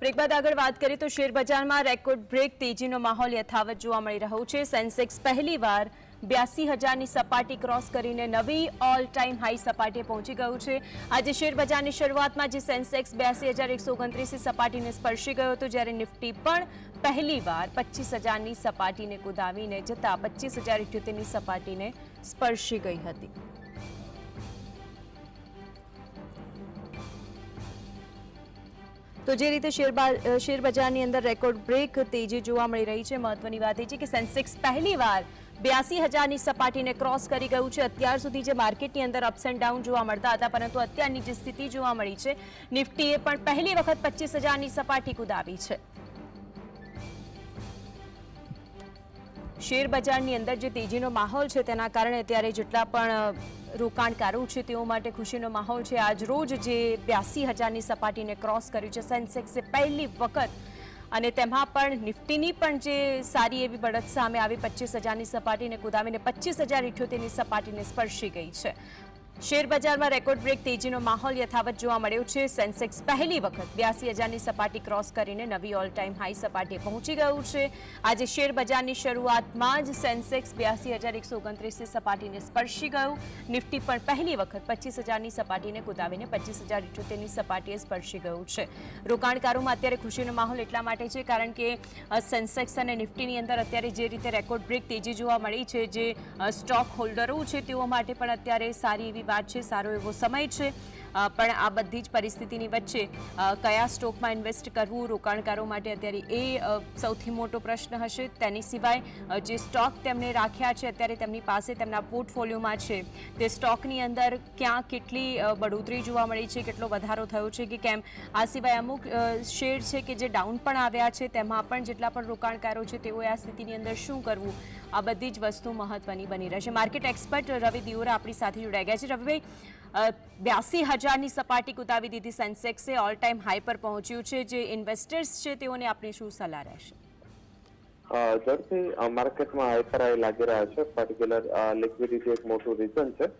Break બાદ આગળ વાત કરીએ તો શેરબજારમાં રેકોર્ડ બ્રેક તેજીનો માહોલ યથાવત જોવા મળી રહ્યો છે. સેન્સેક્સ પહેલીવાર બ્યાસી હજારની સપાટી ક્રોસ કરીને નવી ઓલ ટાઈમ હાઈ સપાટીએ પહોંચી ગયું છે. આજે શેરબજારની શરૂઆતમાં જે સેન્સેક્સ બ્યાસી હજાર એકસો ઓગણત્રીસની સપાટીને સ્પર્શી ગયો હતો, જ્યારે નિફ્ટી પણ પહેલીવાર પચીસ હજારની સપાટીને કુદાવીને જતાં પચીસ હજાર ઇઠ્યોતેરની સપાટીને સ્પર્શી ગઈ હતી. તો જે રીતે શેર શેર બજારની અંદર રેકોર્ડ બ્રેક તેજી જોવા મળી રહી છે. મહત્વની વાત એ છે કે સેન્સેક્સ પહેલીવાર બ્યાસી હજારની સપાટીને ક્રોસ કરી ગયું છે. અત્યાર સુધી જે માર્કેટની અંદર અપ્સ એન્ડ ડાઉન જોવા મળતા હતા, પરંતુ અત્યારની જે સ્થિતિ જોવા મળી છે, નિફ્ટીએ પણ પહેલી વખત પચીસ હજારની સપાટી કુદાવી છે. શેર બજારની અંદર જે તેજીનો માહોલ છે તેના કારણે અત્યારે જેટલા પણ રોકાણકારો છે તેઓ માટે ખુશીનો માહોલ છે. આજ રોજ જે બ્યાસી હજારની સપાટીને ક્રોસ કર્યું છે, સેન્સેક્સે પહેલી વખત. અને તેમાં પણ નિફ્ટીની પણ જે સારી એવી બળત સામે આવી પચીસ હજારની સપાટીને કુદાવીને પચીસ હજાર ઇઠ્યોતેરની સપાટીને સ્પર્શી ગઈ છે. શેર બજારમાં રેકોર્ડ બ્રેક તેજીનો માહોલ યથાવત જોવા મળ્યો છે. સેન્સેક્સ પહેલી વખત બ્યાસી હજારની સપાટી ક્રોસ કરીને નવી ઓલ ટાઈમ હાઈ સપાટીએ પહોંચી ગયું છે. આજે શેર બજારની શરૂઆતમાં જ સેન્સેક્સ બ્યાસી હજાર એકસો ઓગણત્રીસની સપાટીને સ્પર્શી ગયું. નિફ્ટી પણ પહેલી વખત પચીસ હજારની સપાટીને કુદાવીને પચીસ હજાર ઇઠ્યોતેરની સપાટીએ સ્પર્શી ગયું છે. રોકાણકારોમાં અત્યારે ખુશીનો માહોલ એટલા માટે છે કારણ કે સેન્સેક્સ અને નિફ્ટીની અંદર અત્યારે જે રીતે રેકોર્ડ બ્રેક તેજી જોવા મળી છે, જે સ્ટોક હોલ્ડરો છે તેઓ માટે પણ અત્યારે સારી એવી વાત છે સારો એવો સમય છે. પણ આ બધી જ પરિસ્થિતિની વચ્ચે કયા સ્ટોકમાં ઇન્વેસ્ટ કરવું, રોકાણકારો માટે અત્યારે એ સૌથી મોટો પ્રશ્ન હશે. તેની સિવાય જે સ્ટોક તેમણે રાખ્યા છે, અત્યારે તેમની પાસે તેમના પોર્ટફોલિયોમાં છે, તે સ્ટોકની અંદર ક્યાં કેટલી બઢોતરી જોવા મળી છે, કેટલો વધારો થયો છે કે કેમ? આ સિવાય અમુક શેર છે કે જે ડાઉન પણ આવ્યા છે, તેમાં પણ જેટલા પણ રોકાણકારો છે, તેઓએ આ સ્થિતિની અંદર શું કરવું? આ બધી જ વસ્તુ મહત્વની બની રહેશે. માર્કેટ એક્સપર્ટ રવિ દિયોરા આપણી સાથે જોડાઈ ગયા છે. રવિભાઈ બ્યાસી હજારની સપાટી કુદાવી દીધી સેન્સેક્સે ઓલ ટાઈમ હાઈ પર પહોંચ્યું છે. જે ઇન્વેસ્ટર્સ છે, તેઓને આપણી શું સલાહ રહેશે? ઝડપી માર્કેટમાં હાઈપર હાઈ લાગી રહ્યા છે. પર્ટિક્યુલર લિક્વિડિટી એક મોટું રીઝન છે.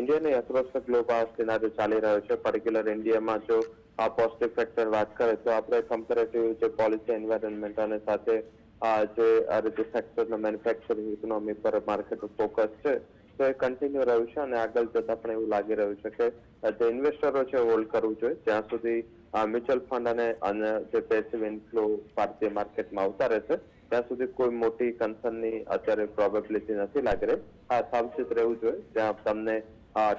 ઇન્ડિયાની એક્રોસ ગ્લોબલ ગ્લોબ સિનારીઓ ચાલી રહ્યો છે. પર્ટિક્યુલર ઇન્ડિયામાં જો આ પોઝિટિવ ફેક્ટર વાત કરે, તો આપણે કમ્પેરેટિવ જે પોલિસી એન્વાયરમેન્ટ અને સાથે આ જે, આ રીતે સેક્ટર મેન્યુફેક્ચરિંગ ઇકોનોમી પર માર્કેટ ફોકસ છે. તો એ કન્ટિન્યુ રહ્યું છે અને આગળ જતા પણ એવું લાગી રહ્યું છે કે જે ઇન્વેસ્ટરો છે હોલ્ડ કરવું જોઈએ. જ્યાં સુધી મ્યુચ્યુઅલ ફંડ અને જે પેસિવ ઇન્ફ્લો ભારતીય માર્કેટમાં આવતા રહેશે, ત્યાં સુધી કોઈ મોટી કન્સર્નની અત્યારે પ્રોબેબિલિટી નથી લાગી રહી. હા, સાવચેત રહેવું જોઈએ. જ્યાં તમને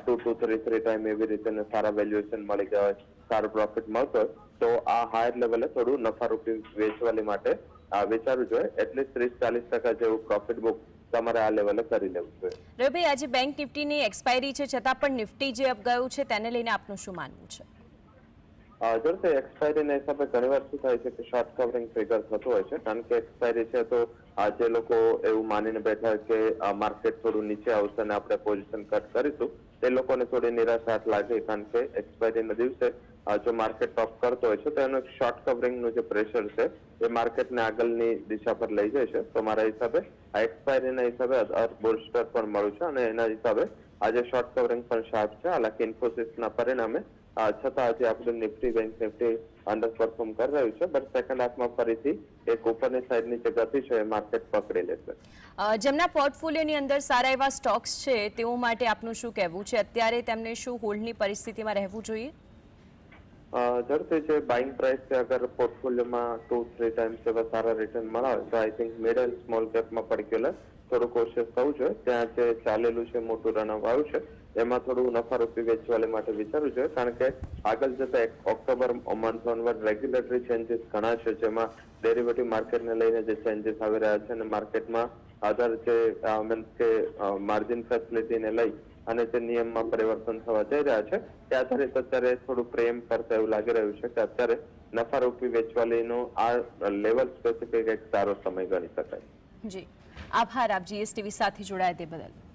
two two three three time એવી રીતે સારા વેલ્યુએશન મળી ગયા હોય સારો પ્રોફિટ મળતો હોય, તો આ હાયર લેવલે થોડું નફારૂપી વેચવાની માટે આ વિચારવું જોઈએ. એટલીસ્ટ ત્રીસ ચાલીસ ટકા જેવું પ્રોફિટ બુક તમારે આ લેવલે કરી લેવું જોઈએ રવિભાઈ આજે બેંક નિફ્ટીની એક્સપાયરી છે છતાં પણ નિફ્ટી જે અપ ગયું છે તેને લઈને આપનું શું માનવું છે? અ, જો એક્સપાયરીના હિસાબે ઘણી વાર શું થાય છે કે શોર્ટ કવરિંગ ફિગર થતું હોય છે. કારણ કે એક્સપાયરી છે તો આજે લોકો એવું માનીને બેઠા કે માર્કેટ થોડું નીચે આવશે અને આપણે પોઝિશન કટ કરીશું. તે લોકોને થોડી નિરાશા લાગે કારણ કે એક્સપાયરીના દિવસે જો માર્કેટ ટોપ કરતો હોય છે, તો એનું શોર્ટ કવરિંગનું જે પ્રેશર છે, એ માર્કેટને આગળની દિશા પર લઈ જાય છે. તો મારા હિસાબે આ એક્સપાયરીના હિસાબે બોલ્સ્ટર પણ મળ્યું છે અને એના હિસાબે આજે શોર્ટ કવરિંગ પણ શાર્પ છે હાલાકી ઇન્ફોસિસના પરિણામે છતાં આજે આપણું Nifty bank Nifty underperform કરી રહ્યું છે બટ સેકન્ડ હાફમાં ફરીથી એક ઉપરની સાઈડની જે ગતિ છે, એ માર્કેટ પકડી લેશે જેમના પોર્ટફોલિયોની અંદર સારા એવા સ્ટોક્સ છે, તેઓ માટે આપનું શું કહેવું છે? અત્યારે તેમને શું હોલ્ડની પરિસ્થિતિમાં રહેવું જોઈએ? અ, છે બાઇંગ પ્રાઇસ છે અગર પોર્ટફોલિયોમાં ટુ થ્રી ટાઈમ્સ એવા સારા રિટર્ન મળાવે તો I think mid and small કેપમાં particular થોડું કોશિયસ થવું જોઈએ. ત્યાં જે ચાલેલું છે મોટું રનઅપ આવ્યું છે એમાં થોડું નફારૂપી વેચવાલે માટે વિચારવું જોઈએ કારણ કે આગળ જતા એક October month onward regulatory changes ઘણા છે જેમાં ડેરિવેટિવ માર્કેટને લઈને જે ચેન્જીસ આવી રહ્યા છે અને માર્કેટમાં આધાર જે મીન્સ કે માર્જિન ફેસિલિટીને લઈ અને જે નિયમમાં પરિવર્તન થવા જઈ રહ્યા છે, તે આધારિત અત્યારે થોડું પ્રેમ કરતા એવું લાગી રહ્યું છે કે અત્યારે નફારૂપી વેચવાલીનો આ લેવલ સ્પેસિફિક એક સારો સમય ગણી શકાય. જી. આભાર. આપ જીએસટીવી સાથે જોડાયા તે બદલ.